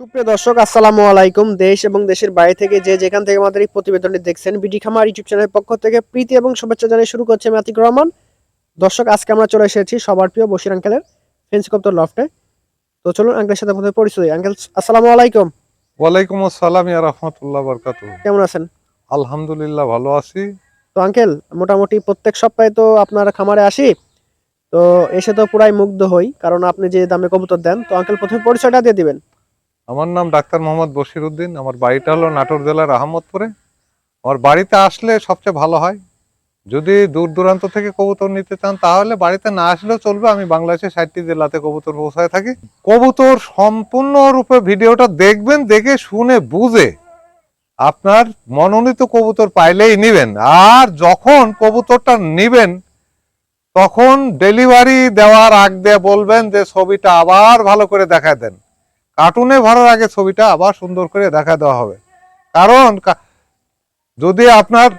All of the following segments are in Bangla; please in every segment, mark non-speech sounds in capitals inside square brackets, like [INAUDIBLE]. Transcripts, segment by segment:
সুপ্রিয় দর্শক আসসালামু আলাইকুম। দেশ এবং দেশের বাইরে থেকে যে যেখান থেকে আমাদের এই প্রতিবেদনটি দেখছেন বিডি খামার ইউটিউব চ্যানেলের পক্ষ থেকে প্রীতি এবং শুভেচ্ছা জানিয়ে শুরু করছে আমি আতিক রহমান। দর্শক আজকে আমরা চলে এসেছি সবার প্রিয় বসির আঙ্কেলের ফেন্স কপ্তর লফটে তো চলুন আঙ্কেলের সাথে প্রথমে পরিচয় আঙ্কেল আসসালামু আলাইকুম। ওয়ালাইকুম আসসালাম ইয়া রহমতুল্লাহ বরকাত কেমন আছেন? আলহামদুলিল্লাহ ভালো আছি। তো আঙ্কেল মোটামুটি প্রত্যেক সপ্তাহে তো আপনার খামারে আসি। তো এসে তো পুরাই মুগ্ধ হই কারণ আপনি যে দামে কবুতর দেন তো আঙ্কেল প্রথমে পরিচয়টা দিয়ে দিবেন। আমার নাম ডাক্তার মোহাম্মদ বশির উদ্দিন আমার বাড়িটা হলো নাটোর জেলার আহমদপুরে। আমার বাড়িতে আসলে সবচেয়ে ভালো হয়। যদি দূর দূরান্ত থেকে কবুতর নিতে চান, তাহলে বাড়িতে না আসলেও চলবে। আমি বাংলাদেশের ষাটটি জেলাতে কবুতর পৌঁছায় থাকি। কবুতর সম্পূর্ণরূপে ভিডিওটা দেখবেন, দেখে শুনে বুঝে আপনার মনোনীত কবুতর পাইলেই নিবেন। আর যখন কবুতরটা নিবেন, তখন ডেলিভারি দেওয়ার আগ দিয়ে বলবেন যে ছবিটা আবার ভালো করে দেখা দেন। কার্টুনে ভরার আগে ছবিটা আবার সুন্দর করে দেখা দেওয়া হবে। কারণ যদি আপনার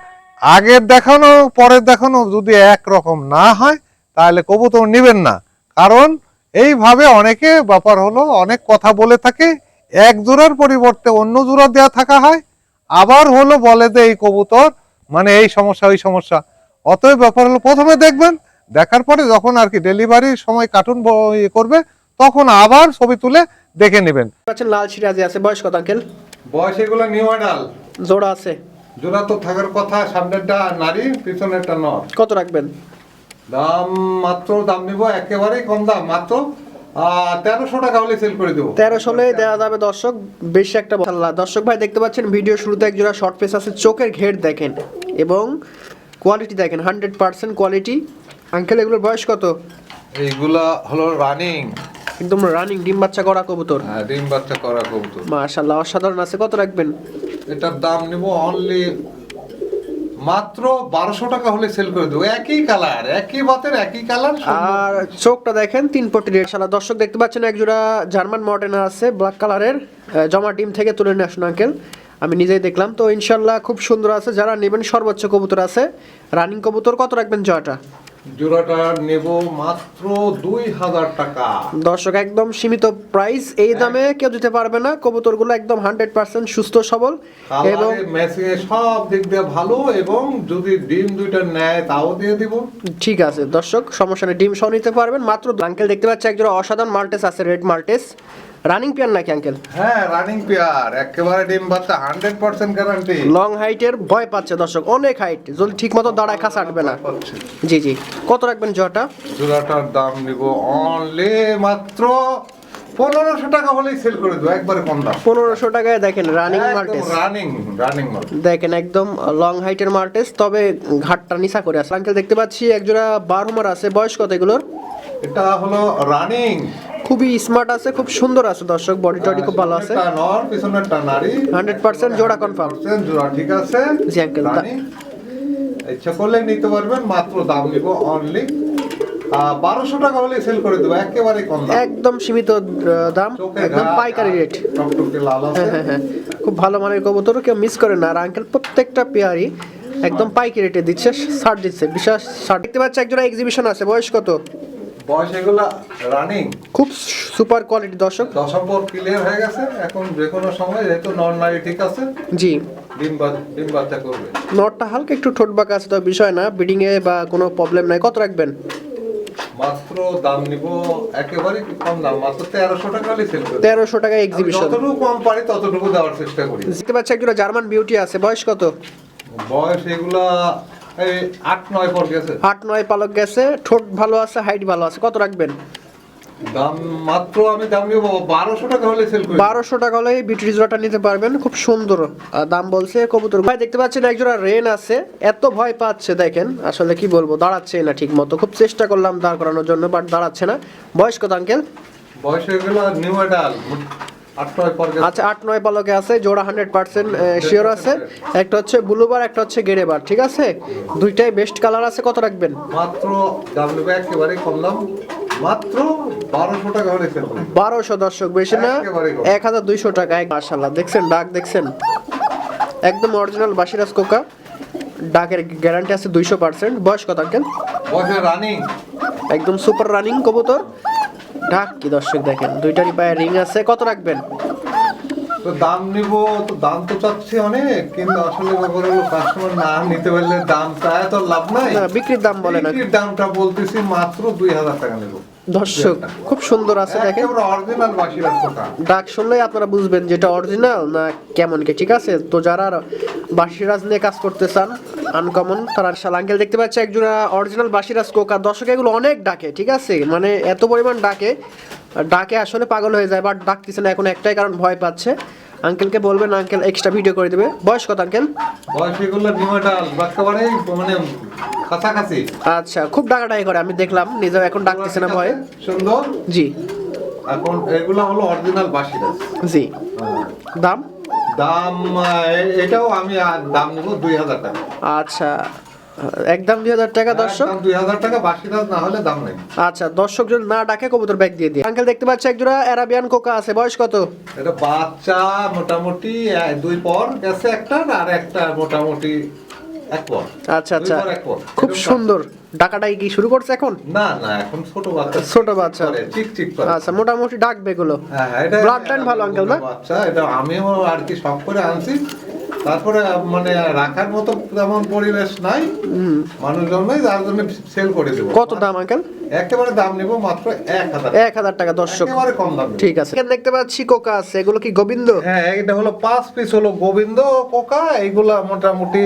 আগের দেখানো, পরের দেখানো যদি এক রকম না হয়, তাহলে কবুতর নেবেন না। কারণ এইভাবে অনেকে ব্যাপার হলো, অনেক কথা বলে থাকে, এক জোড়ার পরিবর্তে অন্য জোড়া দেওয়া থাকা হয়, আবার হলো বলে যে এই কবুতর মানে এই সমস্যা, ওই সমস্যা। অতএব ব্যাপার হলো প্রথমে দেখবেন, দেখার পরে যখন আর কি ডেলিভারির সময় কার্টুন ইয়ে করবে তখন আবার ছবি তুলে দেখে নেবেন। পাচ্ছেন লাল সিরাজি আছে বয়স কত আঙ্কেল? বয়স এগুলো নিউ আডাল জোড়া আছে। জোড়া তো থাকার কথা সামনেরটা নারী পিছনেরটা নর। কত রাখবেন? দাম মাত্র দাম নিব একেবারেই কম দাম মাত্র তেরোশো টাকা হলে সেল করে দেবো। তেরোশো হলে দেওয়া যাবে দর্শক বেশি একটা ভাল্লা দর্শক ভাই দেখতে পাচ্ছেন ভিডিও শুরুতে এক শর্ট পেস আছে চোখের ঘের দেখেন এবং কোয়ালিটি দেখেন হান্ড্রেড পার্সেন্ট কোয়ালিটি আঙ্কেল এগুলোর বয়স কত? এইগুলা হলো রানিং একদম রানিং ডিম বাচ্চা করা কবুতর। হ্যাঁ ডিম বাচ্চা করা কবুতর। মাশাল্লাহ অসাধারণ আছে। কত রাখবেন? এটার দাম নিব অনলি মাত্র বারোশো টাকা হলে সেল করে দেবো। একই কালার একই বাতের একই কালার আর চোখটা দেখেন তিন পটি রেড সালা দর্শক দেখতে পাচ্ছেন এক জোড়া জার্মান মডেনার আছে ব্ল্যাক কালারের জমা ডিম থেকে তুলে নিয়ে আসুন আঙ্কেল আমি নিজেই দেখলাম। তো ইনশাল্লাহ খুব সুন্দর আছে। যারা নেবেন সর্বোচ্চ কবুতর আছে রানিং কবুতর কত রাখবেন জয়টা? জোড়াটা নেব মাত্র দুই হাজার টাকা। দর্শক একদম সীমিত প্রাইস এই দামে কেউ দিতে পারবে না। কবুতরগুলো একদম হান্ড্রেড পার্সেন্ট সুস্থ সবল এবং ম্যাচিং সব দিক দিয়ে ভালো এবং যদি ডিম দুইটা নেয় তাও দিয়ে দিব। ঠিক আছে দর্শক সমস্যা নেই। ডিম সহ নিতে পারবেন। মাত্র আঙ্কেল দেখতে পাচ্ছি একজন অসাধারণ মাল্টেস আছে রেড মাল্টেস। রানিং পেয়ার নাকি আঙ্কেল হ্যাঁ রানিং পেয়ার একেবারে ডিম বাচ্চা হান্ড্রেড পার্সেন্ট গ্যারান্টি লং হাইটের ভয় পাচ্ছে দর্শক অনেক হাইট যদি ঠিক মতো দাঁড়ায় খাস আটবে না। জি জি। কত রাখবেন জটা জোড়াটার দাম নিব অনলি মাত্র পনেরোশো টাকা হলেই সেল করে দেবো একবারে কম দাম। পনেরোশো টাকায় দেখেন রানিং মাল্টেস রানিং রানিং দেখেন একদম লং হাইটের মাল্টেস তবে ঘাটটা নিচা করে আছে। আঙ্কেল দেখতে পাচ্ছি একজোড়া বারহুমার আছে। বয়স কত এগুলোর? এটা হলো রানিং খুবই স্মার্ট আছে খুব সুন্দর আছে দর্শক বডি টডি খুব ভালো আছে। নর পিছনেরটা নারী। জোড়া কনফার্ম জোড়া ঠিক আছে? জি, রানিং ইচ্ছা করলে নিতে পারবেন মাত্র দাম নিব অনলি বারোশো টাকা হলে সেল করে দেবো একেবারে কম একদম সীমিত দাম একদম পাইকারি রেট হ্যাঁ হ্যাঁ হ্যাঁ। খুব ভালো মানের কবুতর কেউ মিস করে না। আর আঙ্কেল প্রত্যেকটা পেয়ারই একদম পাইকারি রেটে দিচ্ছে ছাড় দিচ্ছে বিশেষ ছাড়। দেখতে পাচ্ছি একজোড়া এক্সিবিশন আছে বয়স কত? বয়স এগুলা রানিং খুব সুপার কোয়ালিটি দর্শক। দশম্বর ক্লিয়ার হয়ে গেছে এখন যে কোনো সময় যেহেতু নন নারী ঠিক আছে জি। ডিম বাচ্চা করবে। নটটা হালকা একটু ঠোঁট বাঁকা আছে তো বিষয় না ব্রিডিং এ বা কোনো প্রবলেম নাই। কত রাখবেন? মাত্র দাম নিব একেবারে কম দাম মাত্র তেরোশো টাকা সেল তেরোশো টাকা এক্সিবিশন যতটুকু কম পারি ততটুকু দেওয়ার চেষ্টা করি। দেখতে পাচ্ছি একজোড়া জার্মান বিউটি আছে। বয়স কত? বয়স এগুলা আট নয় পর গেছে। আট নয় পালক গেছে ঠোঁট ভালো আছে হাইট ভালো আছে কত রাখবেন? দাম মাত্র আমি দাম নিব বারোশো টাকা হলে সেল করি। বারোশো টাকা হলে এই বিউটি নিতে পারবেন খুব সুন্দর দাম বলছে কবুতর। ভাই দেখতে পাচ্ছেন একজোড়া রেন আছে এত ভয় পাচ্ছে দেখেন আসলে কি বলব দাঁড়াচ্ছে না ঠিক মতো খুব চেষ্টা করলাম দাঁড় করানোর জন্য বাট দাঁড়াচ্ছে না। বয়স কত আঙ্কেল? বয়স নিউ আট নয় পর গেছে আচ্ছা আট নয় পালকে আছে জোড়া হান্ড্রেড পার্সেন্ট শিওর আছে। একটা হচ্ছে ব্লুবার একটা হচ্ছে গেরেবার ঠিক আছে? দুইটাই বেস্ট কালার আছে কত রাখবেন? মাত্র একেবারে কম দাম মাত্র বারোশো দর্শক বেশি না? এক হাজার দুইশো টাকা এক মার্শাল্লাহ দেখছেন ডাক দেখছেন? একদম অরিজিনাল বাসিরাজ কোকা ডাকের গ্যারান্টি আছে দুইশো পার্সেন্ট বয়স কত আঙ্কেল? রানিং একদম সুপার রানিং কবুতর। ডাক কি দর্শক দেখেন দুইটারই পায়ে রিং আছে কত রাখবেন? তো দাম নিব তো দাম তো চাচ্ছি অনেক কিন্তু আসলে ব্যাপার হলো কাস্টমার না নিতে পারলে দাম চায় তো লাভ নাই। বিক্রির দাম বলে না বিক্রির দামটা বলতেছি মাত্র দুই হাজার টাকা নেব। দর্শক খুব সুন্দর আছে দেখেন। অরিজিনাল বাসিরাজ পোকা ডাক শুনলেই আপনারা বুঝবেন যেটা অরিজিনাল না কেমন কে ঠিক আছে? তো যারা বাসিরাজ নিয়ে কাজ করতে চান আনকমন তারা শাল আঙ্কেল দেখতে পাচ্ছে একজোড়া অরিজিনাল বাসিরাজ কোকা। দর্শক এগুলো অনেক ডাকে ঠিক আছে? মানে এত পরিমাণ ডাকে ডাকে আসলে পাগল হয়ে যায় বাট ডাকতেছে না এখন একটাই কারণ ভয় পাচ্ছে। আঙ্কেলকে বলবেন আঙ্কেল এক্সট্রা ভিডিও করে দেবে। বয়স কত আঙ্কেল বয়স এগুলো ডিমাটাল একেবারে মানে কাছাকাছি? আচ্ছা খুব ডাকাডাকি করে আমি দেখলাম নিজেও এখন ডাকতেছে না ভয়ে। সুন্দর? জি। এখন এগুলো হলো অরিজিনাল বাসিরাজ জি। দাম? দাম এটাও আমি দাম নেব দুই হাজার টাকা। আচ্ছা একদম দুই হাজার টাকা দর্শক? দুই হাজার টাকা বাসিরাজ না হলে দাম নেই। আচ্ছা দর্শক যদি না ডাকে কবুতর ব্যাগ দিয়ে দিয়ে আঙ্কেল দেখতে পাচ্ছে একজোড়া অ্যারাবিয়ান কোকা আছে বয়স কত? এটা বাচ্চা মোটামুটি দুই পর গেছে একটা আর একটা মোটামুটি আচ্ছা আচ্ছা। খুব সুন্দর। ডাকাটাই কি শুরু করছে এখন? না না এখন ছোট বাচ্চা। ছোট বাচ্চা। করে, চিক চিক আচ্ছা মোটামুটি ডাকবে এগুলো হ্যাঁ, হ্যাঁ, Blood line ভালো, uncle, না? বাচ্চা এটা আমিও আর কি শখ করে আনছি। তারপরে মানে রাখার মতো তেমন পরিবেশ নাই। মানুষজন নাই যার জন্য সেল করে দেবো। কত দাম আঙ্কেল একেবারে দাম নিব মাত্র এক হাজার এক হাজার টাকা দর্শক। একেবারে কম দাম ঠিক আছে। এখানে দেখতে পাচ্ছি কোকা আছে এগুলো কি গোবিন্দ? হ্যাঁ এটা হলো পাঁচ পিস হলো গোবিন্দ কোকা এইগুলা মোটামুটি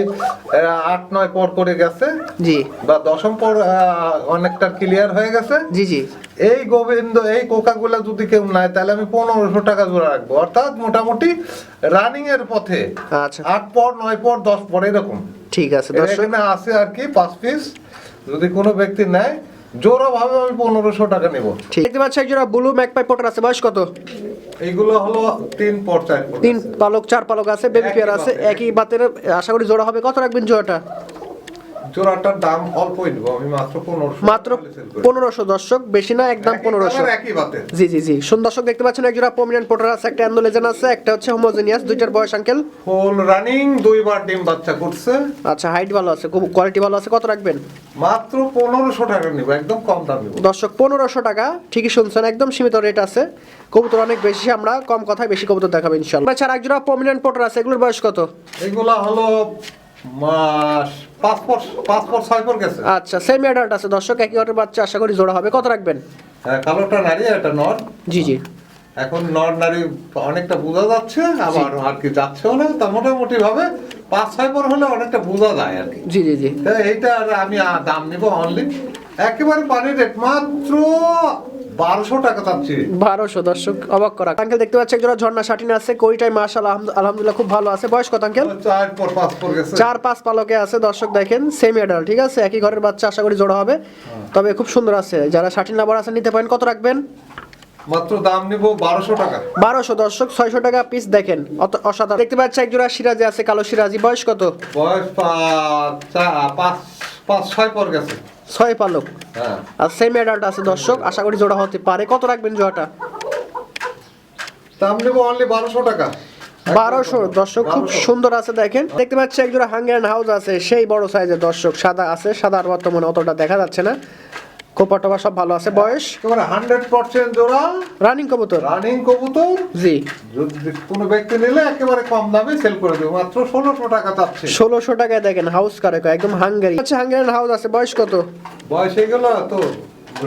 আট নয় পর করে গেছে। জি। বা দশম পর অনেকটা ক্লিয়ার হয়ে গেছে। জি জি। এই গোবিন্দ এই কোকাগুলা যদি কেউ নেয় তাহলে আমি পনেরোশো টাকা জোড়া রাখব। অর্থাৎ মোটামুটি রানিং এর পথে আচ্ছা। আট পর নয় পর দশ পর এরকম। ঠিক আছে এখানে আছে আর কি পাঁচ পিস যদি কোনো ব্যক্তি নেয় জোড়া ভাবে আমি পনেরোশো টাকা নেব। ঠিক। দেখতে পাচ্ছি একজোড়া ব্লু ম্যাকপাই পটার আছে। বয়স কত? এইগুলো হলো তিন পর চার তিন পালক চার পালক আছে। বেবি পেয়ার আছে একই বাতের। আশা করি জোড়া হবে। কত রাখবেন জোড়াটা? জোড়াটার দাম অল্পই নেব আমি মাত্র পনেরোশো মাত্র পনেরোশো দর্শক বেশি না একদম পনেরোশো। একই বাতে জি জি জি। দর্শক দেখতে পাচ্ছেন একজোড়া পমিনেন্ট পোটার আছে একটা অ্যান্ডোলেজেন আছে একটা হচ্ছে হোমোজেনিয়াস দুইটার বয়স আঙ্কেল ফুল রানিং দুইবার ডিম বাচ্চা করছে। আচ্ছা হাইট ভালো আছে খুব কোয়ালিটি ভালো আছে কত রাখবেন? মাত্র পনেরোশো টাকা নিবো একদম কম দাম নিবো। দর্শক পনেরোশো টাকা ঠিকই শুনছেন একদম সীমিত রেট আছে। কবুতর অনেক বেশি আমরা কম কথায় বেশি কবুতর দেখাবো ইনশাল্লাহ আচ্ছা একজোড়া পমিনেন্ট পোটার আছে এগুলোর বয়স কত? এগুলা হলো মাস আচ্ছা সেমি অ্যাডাল্ট আছে। দর্শক একই ঘরের বাচ্চা আশা করি জোড়া হবে। কত রাখবেন? হ্যাঁ, কালোটা নারী একটা নর। জি জি। এখন নর নারী অনেকটা বোঝা যাচ্ছে আবার আর কি যাচ্ছেও না তা মোটামুটি ভাবে পাঁচ ছয় পর হলে অনেকটা বোঝা যায় আর কি। জি জি জি। এইটা আর আমি দাম নিব অনলি একেবারে পানির রেট মাত্র বারোশো টাকা চাচ্ছি। বারোশো দর্শক অবাক করা। আঙ্কেল দেখতে পাচ্ছি একজোড়া ঝর্ণা শাটিন আছে কইটাই মার্শাল আলহামদুলিল্লাহ খুব ভালো আছে। বয়স কত আঙ্কেল চার পাঁচ পালকে আছে দর্শক দেখেন সেমি অ্যাডাল্ট ঠিক আছে? একই ঘরের বাচ্চা আশা করি জোড়া হবে। তবে খুব সুন্দর আছে। যারা ষাটিন লাভার আছে নিতে পারেন। কত রাখবেন? মাত্র দাম নিব বারোশো টাকা। বারোশো দর্শক ছয়শো টাকা পিস দেখেন। অত- অসাধারণ। দেখতে পাচ্ছি একজোড়া সিরাজি আছে কালো সিরাজি বয়স কত? বয়স পাঁচ পাঁচ ছয় পর গেছে। ছয় পালক। হ্যাঁ। আর সেম অ্যাডাল্ট আছে দর্শক আশা করি জোড়া হতে পারে। কত রাখবেন জোড়াটা? দাম নেব অনলি বারোশো টাকা। বারোশো। দর্শক খুব সুন্দর আছে দেখেন। দেখতে পাচ্ছি একজোড়া হাঙ্গেরিয়ান হাউস আছে সেই বড় সাইজের দর্শক। সাদা আছে সাদা আর বর্তমানে অতটা দেখা যাচ্ছে না। কোপা টোপা সব ভালো আছে বয়স? একেবারে হান্ড্রেড পার্সেন্ট জোড়া রানিং কবুতর? রানিং কবুতর। জি। যদি কোনো ব্যক্তি নিলে একেবারে কম দামে সেল করে দেবো মাত্র ষোলোশো টাকা চাচ্ছে। ষোলোশো টাকায় দেখেন হাউস কারে একদম হাঙ্গারি। আচ্ছা হাঙ্গেরিয়ান হাউস আছে বয়স কত? বয়স হয়ে গেল তো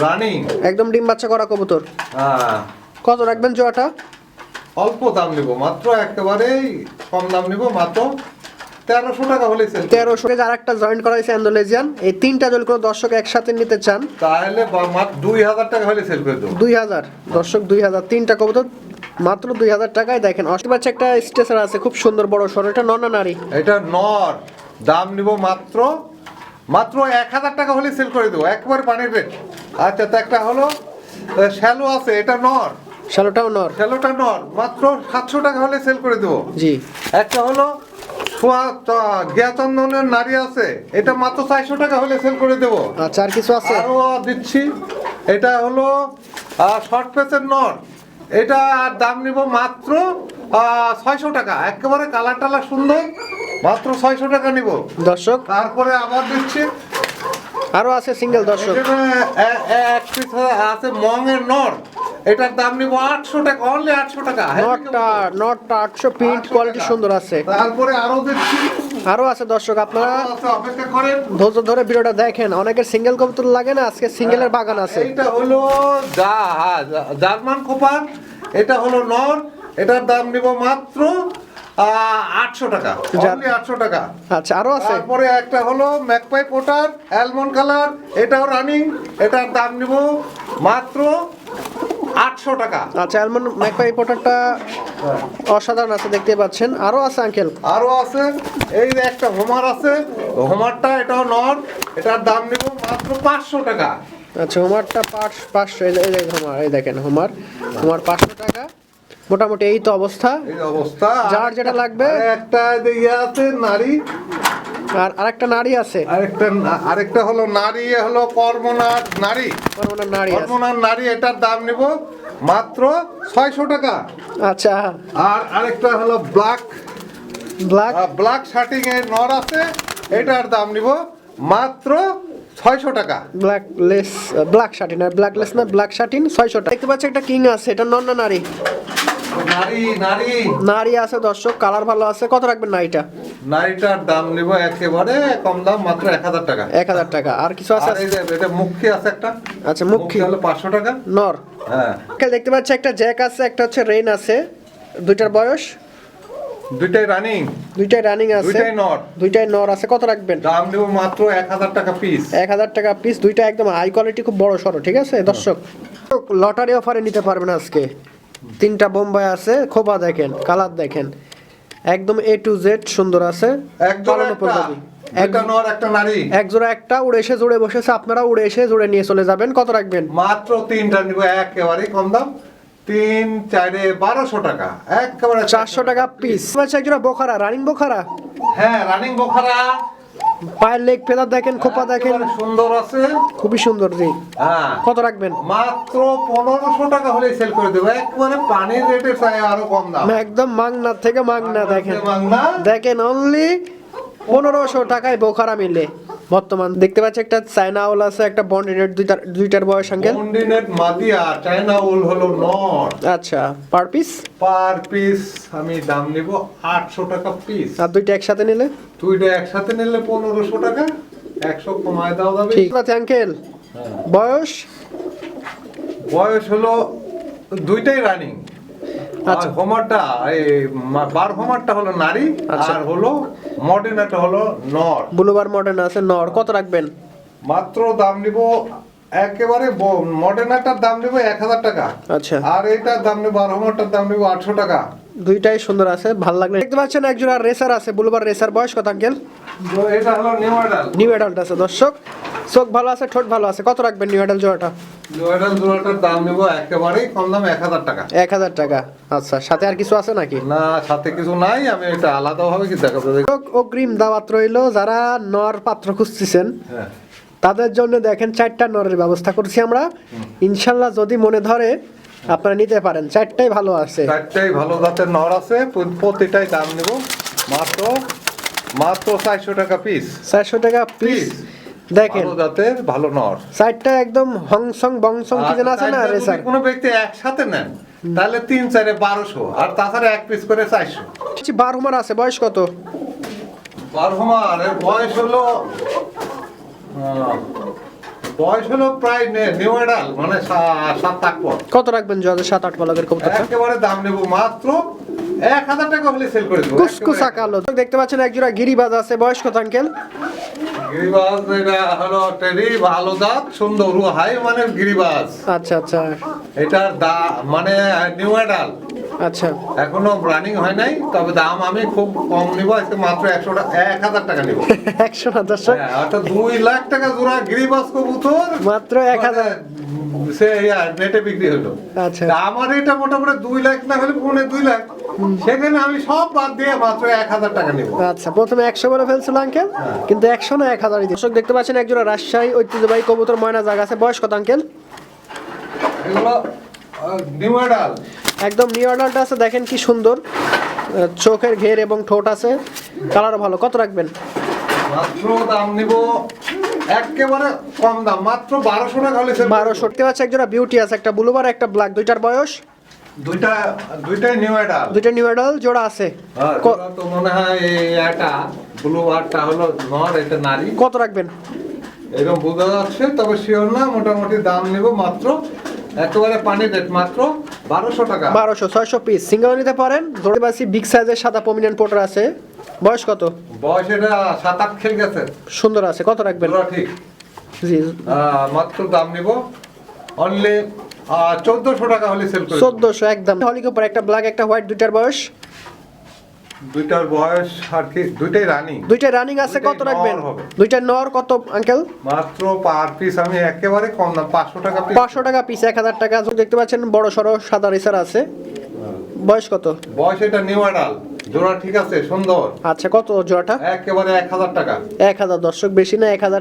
রানিং একদম ডিম বাচ্চা করা কবুতর। হ্যাঁ। কত রাখবেন জোড়াটা? অল্প দাম নিব মাত্র একেবারেই কম দাম নিব মাত্র তেরোশো টাকা হলে তেরোশো আর একটা জয়েন্ট করা হয়েছে অ্যান্ডোলেজিয়ান এই তিনটা যদি কোনো দর্শক একসাথে নিতে চান। তাহলে দুই হাজার টাকা হলে সেল করে দেবো। দুই হাজার। দর্শক দুই হাজার। তিনটা কবুতর মাত্র দুই হাজার টাকায় দেখেন। অষ্ট পাচ্ছে একটা স্টেশন আছে খুব সুন্দর বড় সর এটা নর না নারী? এটা নর। দাম নিব মাত্র মাত্র এক হাজার টাকা হলে সেল করে দেবো। একবারে পানির রেট আচ্ছা তো একটা হলো শ্যালো আছে এটা নর। শ্যালোটাও নর। শ্যালোটা নর। মাত্র সাতশো টাকা হলে সেল করে দেবো। জি। একটা হলো গিয়াচন্দনের নারী আছে এটা মাত্র চারশো টাকা হলে সেল করে দেবো। আচ্ছা আর কিছু আছে? দিচ্ছি। এটা হলো শর্ট পেসের নর। এটা দাম নিব মাত্র ছয়শো টাকা। একেবারে কালার টালার সুন্দর মাত্র ছয়শো টাকা নিব। দর্শক। তারপরে আবার দিচ্ছি। আরও আছে সিঙ্গেল দর্শক। এক পিস আছে মঙের নর। এটার দাম নিব আটশো টাকা অনলি আটশো টাকা। হ্যাঁ, নটটা নটটা আটশো প্রিন্ট কোয়ালিটি সুন্দর আছে। তারপরে আরও দেখছি। আরও আছে দর্শক আপনারা অপেক্ষা করেন। ধৈর্য ধরে ভিডিওটা দেখেন। অনেকের সিঙ্গেল কবুতর লাগে না আজকে সিঙ্গেলের বাগান আছে। এইটা হলো যা হ্যাঁ, জার্মান কোপার এটা হলো নর। এটার দাম নিব মাত্র আটশো টাকা। অনলি আটশো টাকা। আচ্ছা আরও আছে? তারপরে একটা হলো ম্যাকপাই পোটার অ্যালমন্ড কালার এটাও রানিং এটার দাম নিব মাত্র আটশো টাকা। আচ্ছা অ্যালমন্ড ম্যাকপাই পোটারটা অসাধারণ আছে দেখতে পাচ্ছেন। আরও আছে আঙ্কেল আরও আছে। এই যে একটা হোমার আছে। হোমারটা এটাও নর এটার দাম নিব মাত্র পাঁচশো টাকা। আচ্ছা হোমারটা পাঁচ পাঁচশো এই হোমার এই দেখেন হোমার হোমার পাঁচশো টাকা। মোটামুটি এই তো অবস্থা। এই অবস্থা। যার যেটা লাগবে। একটা ইয়ে আছে নারী। আর আরেকটা নারী আছে। আরেকটা আরেকটা হলো নারী হলো কর্মনার নারী। আমার নারী কর্মনার নারী এটার দাম নিব মাত্র ছয়শো টাকা। আচ্ছা। আর আরেকটা হলো ব্ল্যাক। ব্ল্যাক? ব্ল্যাক শার্টিং এর নর আছে এটার দাম নিব মাত্র ছয়শো টাকা। ব্ল্যাক লেস ব্ল্যাক শার্টিন আর ব্ল্যাক লেস না ব্ল্যাক শার্টিন ছয়শো টাকা। দেখতে পাচ্ছি একটা কিং আছে এটা নন না নারী? নারী আছে দর্শক কালার ভালো আছে। কত রাখবেন নারীটা? নারীটার দাম নিব একেবারে কম দাম মাত্র এক হাজার টাকা। এক হাজার টাকা। আর কিছু আছে? এটা মুখী আছে একটা। আচ্ছা মুখী। হলো পাঁচশো টাকা। নর। হ্যাঁ। দেখতে পাচ্ছি একটা জ্যাক আছে একটা হচ্ছে রেইন আছে। দুইটার বয়স? দুইটাই রানিং দুইটাই রানিং আছে। দুইটাই নর। দুইটাই নর আছে। কত রাখবেন? দাম নিব মাত্র এক হাজার টাকা পিস এক হাজার টাকা পিস দুইটা একদম হাই কোয়ালিটি খুব বড় সড়ো ঠিক আছে দর্শক? লটারি অফারে নিতে পারবেন আজকে। তিনটা বোম্বাই আছে খোপা দেখেন কালার দেখেন। একদম এ টু জেড সুন্দর আছে পালন একটা এক জোড়া একটা উড়ে এসে জুড়ে বসেছে আপনারা উড়ে এসে জুড়ে নিয়ে চলে যাবেন। কত রাখবেন? মাত্র তিনটা নিব একেবারে কম দাম। তিন চারে বারোশো টাকা একেবারে চারশো টাকা পিস বোখারা রানিং বোখারা? হ্যাঁ রানিং বোখারা পায়ের লেগ ফেদার দেখেন খোপা দেখেন। সুন্দর আছে। খুবই সুন্দর জি। হ্যাঁ। কত রাখবেন? মাত্র পনেরোশো টাকা হলে সেল করে দেবো। একবারে পানির রেটে চাই আরও কম দাম। একদম মাংনা থেকে মাংনা দেখেন। দেখেন অনলি পনেরোশো টাকায় বোখারা মিলে। বর্তমান দেখতে পাচ্ছি একটা চায়না আউল আছে একটা বন্ডিনেট দুইটার দুইটার বয়স আঙ্কেল। কন্ডিনেট মাদিয়া চায়না উল হলো নর আচ্ছা পার পিস? পার পিস আমি দাম নিব আটশো টাকা পিস। আর দুইটা একসাথে নিলে? দুইটা একসাথে নিলে পনেরোশো টাকা একশো কমায় দাও যাবে ঠিক আছে আঙ্কেল। বয়স? বয়স হলো দুইটাই রানিং আচ্ছা। আচ্ছা হোমারটা এই বার হোমারটা হলো নারী আচ্ছা। আর হলো মডার্নাটা হলো নর। ব্লুবার মডার্ন আছে নর কত রাখবেন? মাত্র দাম নিব একেবারে দাম নিব এক হাজার টাকা। আচ্ছা। আর এইটার দাম নিব আর হোমারটার দাম নিব আটশো টাকা। দুইটাই সুন্দর আছে ভালো লাগলে দেখতে পাচ্ছেন এক জোড়া রেসার আছে ব্লুবার রেসার বয়স কত আঙ্কেল। এটা হলো নিউ মডেল নিউ অ্যাডাল্ট আছে দর্শক। চোখ ভালো আছে ঠোঁট ভালো আছে। কত রাখবেন নিউ অ্যাডাল্ট জোড়াটা? নিউ মডেল জোড়াটার দাম নিব একেবারেই কম দাম এক হাজার টাকা। এক হাজার টাকা। আচ্ছা সাথে আর কিছু আছে নাকি? না সাথে কিছু নাই আমি এটা আলাদাভাবে কি দেখাবো। অগ্রিম দাওয়াত রইল যারা নর পাত্র খুঁজতেছেন হ্যাঁ। তাদের জন্য দেখেন চারটা নরের ব্যবস্থা করছি আমরা। ইনশাল্লাহ যদি মনে ধরে আপনারা নিতে পারেন। চারটাই ভালো আছে। চারটাই ভালো জাতের নর আছে প্রতিটাই দাম নিব। মাত্র মাত্র চারশো টাকা পিস চারশো টাকা পিস দেখেন। ভালো জাতের ভালো নর। চারটা একদম হংসং বংসং কি যেন আছে না রেসার কোনো ব্যক্তি একসাথে নেন তাহলে তিন চারে বারোশো আর তাছাড়া এক পিস করে চারশো। বারহুমার আছে বয়স কত? বারহমার এর বয়স হলো বয়স হলো প্রায় নে- নিউ মানে সাত আট কত রাখবেন জজের সাত আট পলকের কবুতরটা? একেবারে দাম নেব মাত্র এক হাজার টাকা হলে সেল করে দেব কুসকুসা কালো। দেখতে পাচ্ছেন এক জোড়া গিরিবাজ আছে বয়স কত আঙ্কেল গিরিবাজ এটা হলো টেরি ভালো দাঁত সুন্দর হাই মানের গিরিবাজ। আচ্ছা আচ্ছা। এটার দা মানে নিউ এডাল আচ্ছা। এখনও রানিং হয় নাই তবে দাম আমি খুব কম নিব আজকে মাত্র একশো এক হাজার টাকা নিব। [LAUGHS] একশো না হ্যাঁ, অর্থাৎ দুই লাখ টাকা জোড়া গিরিবাজ কবুতর। মাত্র এক হাজার। মানে সে নেটে বিক্রি হলো। আচ্ছা। আমার এটা মোটামুটি দুই লাখ না হলে পৌনে দুই লাখ। সেখানে আমি সব বাদ দিয়ে মাত্র এক হাজার টাকা নিব। আচ্ছা প্রথমে একশো বলে ফেলছিল আঙ্কেল কিন্তু একশো না এক হাজারই দর্শক দেখতে পাচ্ছেন একজোড়া রাজশাহী ঐতিহ্যবাহী কবুতর ময়না জায়গা আছে। বয়স কত আঙ্কেল এগুলো নিউ একদম নিউ অর্ডারটা আছে দেখেন কি সুন্দর। চোখের ঘের এবং ঠোঁট আছে। কালারও ভালো। কত রাখবেন? মাত্র দাম নিব একেবারে কম দাম। মাত্র বারোশো টাকা হলে বারোশো। দেখতে পাচ্ছি একজোড়া বিউটি আছে একটা ব্লুবার একটা ব্ল্যাক দুইটার বয়স? দুইটা দুইটাই নিউ অ্যাডাল। দুইটা নিউ অ্যাডাল জোড়া আছে। তো মনে হয় এটা হলো নর এটা নারী। কত রাখবেন? এরকম বোঝা যাচ্ছে তবে শিওর না মোটামুটি দাম নেব মাত্র একেবারে পানি রেট মাত্র বারোশো টাকা। বারোশো ছয়শো পিস সিঙ্গেল নিতে পারেন ধরে পাচ্ছি বিগ সাইজের সাদা পমিনেন্ট পোটার আছে। বয়স কত? বয়স এটা সাত আট খেল গেছে। সুন্দর আছে কত রাখবেন? ঠিক। জি। মাত্র দাম নিব। অনলি চোদ্দশো টাকা হলে সেল। চোদ্দশো একদম। হলিক উপর একটা ব্ল্যাক একটা হোয়াইট দুইটার বয়স। দুইটার বয়স আর কি দুইটাই রানিং দুইটা রানিং আছে কত রাখবেন? দুইটা নর কত আঙ্কেল মাত্র পার পিস আমি একেবারে কম না পাঁচশো টাকা পাঁচশো টাকা পিস এক হাজার টাকা। দেখতে পাচ্ছেন বড় সড়ো সাদা রেসার আছে। বয়স কত? বয়স এটা নিউ অ্যাডাল জোড়া ঠিক আছে সুন্দর। আচ্ছা কত জোড়াটা? একেবারে এক হাজার টাকা। এক হাজার দর্শক বেশি না এক হাজার